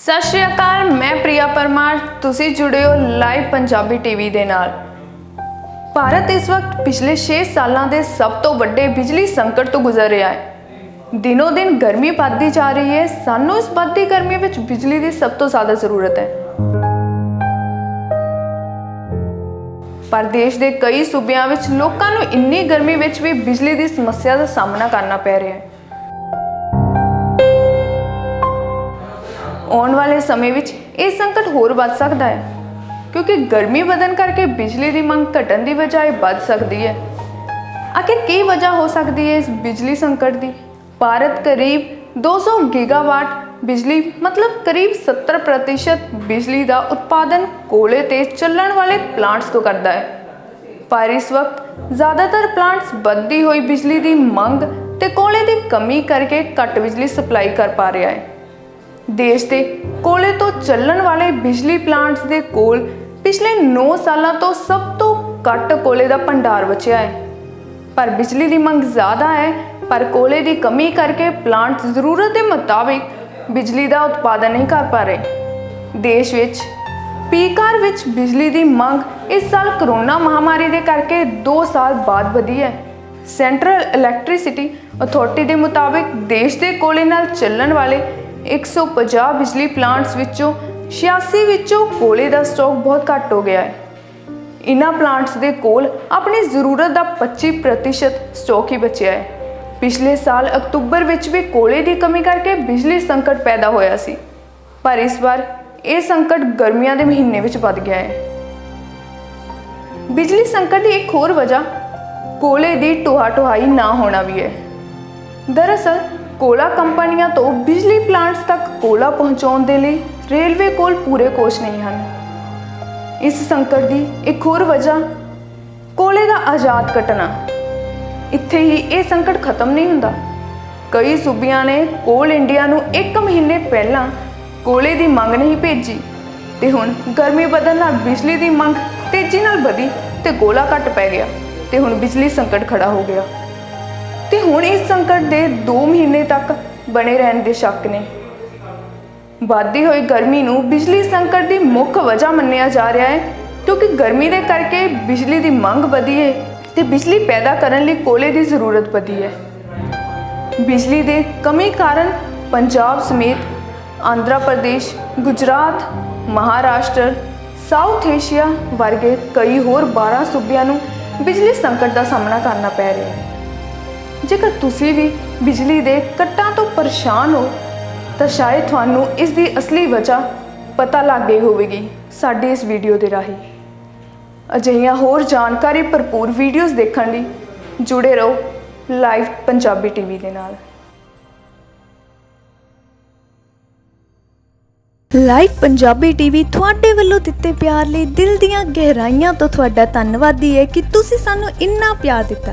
ਸਤਿ ਸ਼੍ਰੀ ਅਕਾਲ, ਮੈਂ ਪ੍ਰਿਆ ਪਰਮਾਰ। ਤੁਸੀਂ ਜੁੜੇ ਹੋ ਲਾਈਵ ਪੰਜਾਬੀ ਟੀਵੀ ਦੇ ਨਾਲ। ਭਾਰਤ ਇਸ ਵਕਤ ਪਿਛਲੇ 6 ਸਾਲਾਂ ਦੇ ਸਭ ਤੋਂ ਵੱਡੇ ਬਿਜਲੀ ਸੰਕਟ ਤੋਂ ਗੁਜ਼ਰ ਰਿਹਾ ਹੈ। ਦਿਨੋ ਦਿਨ ਗਰਮੀ ਵੱਧਦੀ ਜਾ ਰਹੀ ਹੈ। ਸਾਨੂੰ ਇਸ ਵੱਧਦੀ ਗਰਮੀ ਵਿੱਚ ਬਿਜਲੀ ਦੀ ਸਭ ਤੋਂ ਜ਼ਿਆਦਾ ਜ਼ਰੂਰਤ ਹੈ। ਪਰ ਦੇਸ਼ ਦੇ ਕਈ ਸੂਬਿਆਂ ਵਿੱਚ ਲੋਕਾਂ ਨੂੰ ਇੰਨੀ ਗਰਮੀ ਵਿੱਚ ਵੀ ਬਿਜਲੀ ਦੀ ਸਮੱਸਿਆ ਦਾ ਸਾਹਮਣਾ ਕਰਨਾ ਪੈ ਰਿਹਾ ਹੈ। ਵਾਲੇ ਸਮੇਂ ਵਿੱਚ ਇਹ ਸੰਕਟ ਹੋਰ ਵੱਧ ਸਕਦਾ ਹੈ। ਕਿਉਂਕਿ ਗਰਮੀ ਵਧਣ ਕਰਕੇ ਬਿਜਲੀ ਦੀ ਮੰਗ ਘਟਣ ਦੀ ਬਜਾਏ ਵੱਧ ਸਕਦੀ ਹੈ। ਆਖਿਰ ਕੀ ਵਜ੍ਹਾ ਹੋ ਸਕਦੀ ਹੈ ਇਸ ਬਿਜਲੀ ਸੰਕਟ ਦੀ? ਭਾਰਤ ਕਰੀਬ 200 ਗੀਗਾਵਾਟ ਬਿਜਲੀ, ਮਤਲਬ ਕਰੀਬ 70% ਬਿਜਲੀ ਦਾ ਉਤਪਾਦਨ ਕੋਲੇ ਤੇ ਚੱਲਣ ਵਾਲੇ ਪਲਾਂਟਸ ਤੋਂ ਕਰਦਾ ਹੈ। ਪਰ ਇਸ ਵਕਤ ਜ਼ਿਆਦਾਤਰ ਪਲਾਂਟਸ ਵੱਧਦੀ ਹੋਈ ਬਿਜਲੀ ਦੀ ਮੰਗ ਤੇ ਕੋਲੇ ਦੀ ਕਮੀ ਕਰਕੇ ਘੱਟ ਬਿਜਲੀ ਸਪਲਾਈ ਕਰ ਪਾ ਰਿਹਾ ਹੈ। ਦੇਸ਼ ਦੇ ਕੋਲੇ ਤੋਂ ਚੱਲਣ ਵਾਲੇ ਬਿਜਲੀ ਪਲਾਂਟਸ ਦੇ ਕੋਲ ਪਿਛਲੇ 9 ਸਾਲਾਂ ਤੋਂ ਸਭ ਤੋਂ ਘੱਟ ਕੋਲੇ ਦਾ ਭੰਡਾਰ ਬਚਿਆ ਹੈ। ਪਰ ਬਿਜਲੀ ਦੀ ਮੰਗ ਜ਼ਿਆਦਾ ਹੈ, ਪਰ ਕੋਲੇ ਦੀ ਕਮੀ ਕਰਕੇ ਪਲਾਂਟ ਜ਼ਰੂਰਤ ਦੇ ਮੁਤਾਬਿਕ ਬਿਜਲੀ ਦਾ ਉਤਪਾਦਨ ਨਹੀਂ ਕਰ ਪਾ ਰਹੇ। ਦੇਸ਼ ਵਿੱਚ ਪੀਕਾਰ ਵਿੱਚ ਬਿਜਲੀ ਦੀ ਮੰਗ ਇਸ ਸਾਲ ਕਰੋਨਾ ਮਹਾਮਾਰੀ ਦੇ ਕਰਕੇ 2 ਸਾਲ ਬਾਅਦ ਵਧੀ ਹੈ। ਸੈਂਟਰਲ ਇਲੈਕਟ੍ਰਿਸਿਟੀ ਅਥਾਰਟੀ ਦੇ ਮੁਤਾਬਿਕ ਦੇਸ਼ ਦੇ ਕੋਲੇ ਨਾਲ ਚੱਲਣ ਵਾਲੇ 150 ਬਿਜਲੀ ਪਲਾਂਟਸ ਵਿੱਚੋਂ 86 ਵਿੱਚੋਂ ਕੋਲੇ ਦਾ ਸਟਾਕ ਬਹੁਤ ਘੱਟ ਹੋ ਗਿਆ ਹੈ। ਇਨ੍ਹਾਂ ਪਲਾਂਟਸ ਦੇ ਕੋਲ ਆਪਣੀ ਜ਼ਰੂਰਤ ਦਾ 25% ਸਟਾਕ ਹੀ ਬਚਿਆ ਹੈ। ਪਿਛਲੇ ਸਾਲ ਅਕਤੂਬਰ ਵਿੱਚ ਵੀ ਕੋਲੇ ਦੀ ਕਮੀ ਕਰਕੇ ਬਿਜਲੀ ਸੰਕਟ ਪੈਦਾ ਹੋਇਆ ਸੀ। ਪਰ ਇਸ ਵਾਰ ਇਹ ਸੰਕਟ ਗਰਮੀਆਂ ਦੇ ਮਹੀਨੇ ਵਿੱਚ ਵੱਧ ਗਿਆ ਹੈ। ਬਿਜਲੀ ਸੰਕਟ ਦੀ ਇੱਕ ਹੋਰ ਵਜ੍ਹਾ ਕੋਲੇ ਦੀ ਟੋਹਾ ਟੋਹਾਈ ਨਾ ਹੋਣਾ ਵੀ ਹੈ। ਦਰਅਸਲ ਕੋਲਾ ਕੰਪਨੀਆਂ ਤੋਂ ਬਿਜਲੀ ਪਲਾਂਟਸ ਤੱਕ ਕੋਲਾ ਪਹੁੰਚਾਉਣ ਦੇ ਲਈ ਰੇਲਵੇ ਕੋਲ ਪੂਰੇ ਕੋਸ਼ ਨਹੀਂ ਹਨ। ਇਸ ਸੰਕਟ ਦੀ ਇੱਕ ਹੋਰ ਵਜ੍ਹਾ, ਕੋਲੇ ਦਾ ਆਜ਼ਾਦ ਕੱਟਣਾ। ਇੱਥੇ ਹੀ ਇਹ ਸੰਕਟ ਖਤਮ ਨਹੀਂ ਹੁੰਦਾ। ਕਈ ਸੂਬਿਆਂ ਨੇ ਕੋਲ ਇੰਡੀਆ ਨੂੰ 1 ਮਹੀਨੇ ਪਹਿਲਾਂ ਕੋਲੇ ਦੀ ਮੰਗ ਨਹੀਂ ਭੇਜੀ ਤੇ ਹੁਣ ਗਰਮੀ ਵਧਣ ਨਾਲ ਬਿਜਲੀ ਦੀ ਮੰਗ ਤੇਜ਼ੀ ਨਾਲ ਵਧੀ ਤੇ ਕੋਲਾ ਘੱਟ ਪੈ ਗਿਆ ਤੇ ਹੁਣ ਬਿਜਲੀ ਸੰਕਟ ਖੜਾ ਹੋ ਗਿਆ। ਤੇ ਹੁਣ ਇਸ ਸੰਕਟ ਦੇ 2 ਮਹੀਨੇ ਤੱਕ ਬਣੇ ਰਹਿਣ ਦੇ ਸ਼ੱਕ ਨੇ। ਵੱਧਦੀ ਹੋਈ ਗਰਮੀ ਨੂੰ ਬਿਜਲੀ ਸੰਕਟ ਦੀ ਮੁੱਖ ਵਜ੍ਹਾ ਮੰਨਿਆ ਜਾ ਰਿਹਾ ਹੈ, ਕਿਉਂਕਿ ਗਰਮੀ ਦੇ ਕਰਕੇ ਬਿਜਲੀ ਦੀ ਮੰਗ ਵਧੀ ਹੈ ਤੇ ਬਿਜਲੀ ਪੈਦਾ ਕਰਨ ਲਈ ਕੋਲੇ ਦੀ ਜ਼ਰੂਰਤ ਵਧੀ ਹੈ। ਬਿਜਲੀ ਦੇ ਕਮੀ ਕਾਰਨ ਪੰਜਾਬ ਸਮੇਤ ਆਂਧਰਾ ਪ੍ਰਦੇਸ਼, ਗੁਜਰਾਤ, ਮਹਾਰਾਸ਼ਟਰ, ਸਾਊਥ ਏਸ਼ੀਆ ਵਰਗੇ ਕਈ ਹੋਰ 12 ਸੂਬਿਆਂ ਨੂੰ ਬਿਜਲੀ ਸੰਕਟ ਦਾ ਸਾਹਮਣਾ ਕਰਨਾ ਪੈ ਰਿਹਾ ਹੈ। ਜੇਕਰ ਤੁਸੀਂ ਵੀ ਬਿਜਲੀ ਦੇ ਕੱਟਾਂ ਤੋਂ ਪਰੇਸ਼ਾਨ ਹੋ, ਤਾਂ ਸ਼ਾਇਦ ਤੁਹਾਨੂੰ ਇਸ ਦੀ ਅਸਲੀ ਵਜ੍ਹਾ ਪਤਾ ਲੱਗ ਗਈ ਹੋਵੇਗੀ ਸਾਡੀ ਇਸ ਵੀਡੀਓ ਦੇ ਰਾਹੀਂ। ਅਜਿਹੀਆਂ ਹੋਰ ਜਾਣਕਾਰੀ ਭਰਪੂਰ ਵੀਡੀਓਜ਼ ਦੇਖਣ ਲਈ ਜੁੜੇ ਰਹੋ ਲਾਈਵ ਪੰਜਾਬੀ ਟੀਵੀ ਦੇ ਨਾਲ। ਲਾਈਵ ਪੰਜਾਬੀ ਟੀਵੀ ਤੁਹਾਡੇ ਵੱਲੋਂ ਦਿੱਤੇ ਪਿਆਰ ਲਈ ਦਿਲ ਦੀਆਂ ਗਹਿਰਾਈਆਂ ਤੋਂ ਤੁਹਾਡਾ ਧੰਨਵਾਦੀ ਹੈ ਕਿ ਤੁਸੀਂ ਸਾਨੂੰ ਇੰਨਾ ਪਿਆਰ ਦਿੱਤਾ।